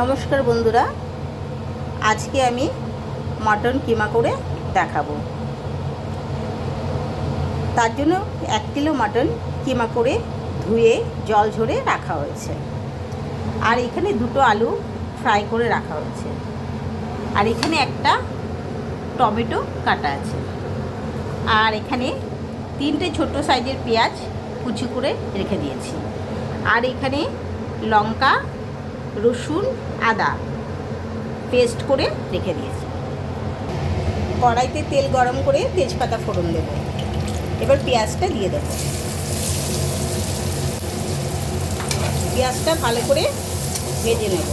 নমস্কার বন্ধুরা, আজকে আমি মটন কিমা করে দেখাবো। তার জন্য এক কিলো মটন কিমা করে ধুয়ে জল ঝরে রাখা হয়েছে। আর এখানে দুটো আলু ফ্রাই করে রাখা হয়েছে। আর এখানে একটা টমেটো কাটা আছে। আর এখানে তিনটে ছোট সাইজের পেঁয়াজ কুচি করে রেখে দিয়েছি। আর এখানে লঙ্কা রসুন, আদা পেস্ট করে রেখে দিয়েছি। কড়াইতে তেল গরম করে তেজপাতা ফোড়ন দেব। এবার পেঁয়াজটা দিয়ে দেব। পেঁয়াজটা ভালো করে ভেজে নেব।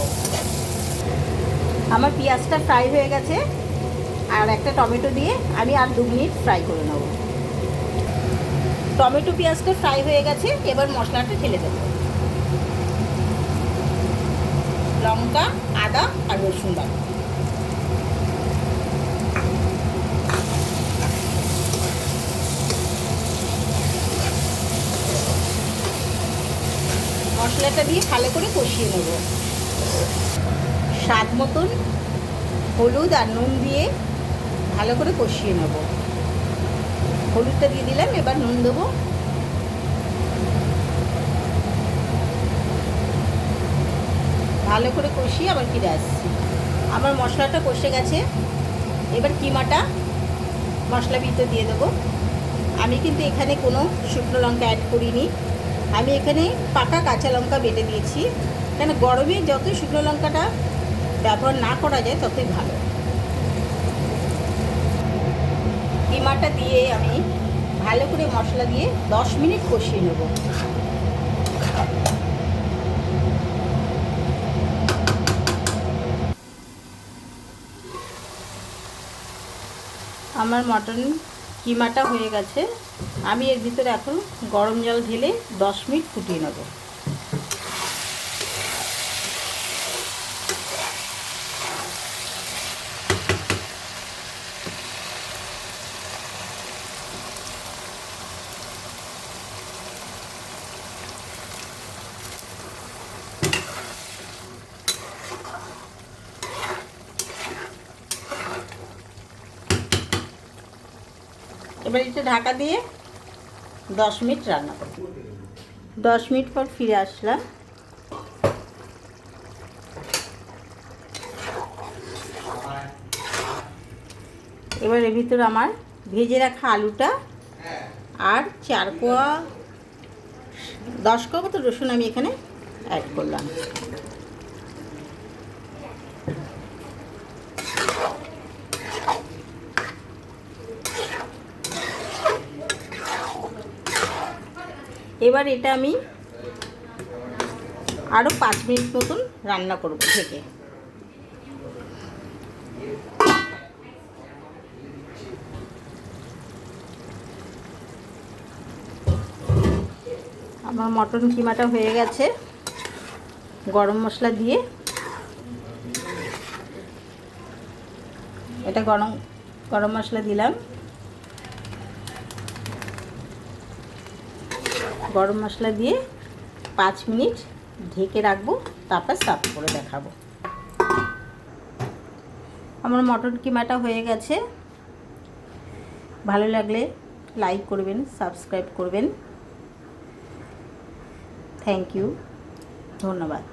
আমার পেঁয়াজটা ফ্রাই হয়ে গেছে। আর একটা টমেটো দিয়ে আমি আর দু মিনিট ফ্রাই করে নেব। টমেটো পেঁয়াজটা ফ্রাই হয়ে গেছে। এবার মশলাটা ঢেলে দেবো। লঙ্কা, আদা আর রসুন বাটা। মশলাটা দিয়ে ভালো করে কষিয়ে নেব। স্বাদ মতন হলুদ আর নুন দিয়ে ভালো করে কষিয়ে নেব। হলুদটা দিয়ে দিলাম, এবার নুন দেবো। ভালো করে কষিয়ে আবার ফিরে আসছি। আমার মশলাটা কষে গেছে। এবার কিমাটা মশলা ভিতর দিয়ে দেবো। আমি কিন্তু এখানে কোনো শুকনো লঙ্কা অ্যাড করিনি। আমি এখানে পাকা কাঁচা লঙ্কা বেটে দিয়েছি। কেন গরমে যত শুকনো লঙ্কাটা ব্যবহার না করা যায়, ততই ভালো। কিমাটা দিয়ে আমি ভালো করে মশলা দিয়ে দশ মিনিট কষিয়ে নেব। আমার মটন কিমাটা হয়ে গেছে। আমি এর ভিতরে এখন গরম জল ঢেলে দশ মিনিট ফুটিয়ে নেব। এবার এটা ঢাকা দিয়ে দশ মিনিট রান্না করব। দশ মিনিট পর ফিরে আসলাম। এবার এর ভিতরে আমার ভেজে রাখা আলুটা আর চার কোয়া দশ কোয়া মতো রসুন আমি এখানে অ্যাড করলাম। এবার এটা আমি আরও পাঁচ মিনিট মতন রান্না করব থেকে আমার মটন কিমাটা হয়ে গেছে। গরম মশলা দিয়ে। এটা গরম গরম মশলা দিলাম। গরম মশলা দিয়ে পাঁচ মিনিট ঢেকে রাখব, তারপর সাফ করে দেখাবো। আমার মটন কিমাটা হয়ে গেছে। ভালো লাগলে লাইক করবেন, সাবস্ক্রাইব করবেন। থ্যাংক ইউ, ধন্যবাদ।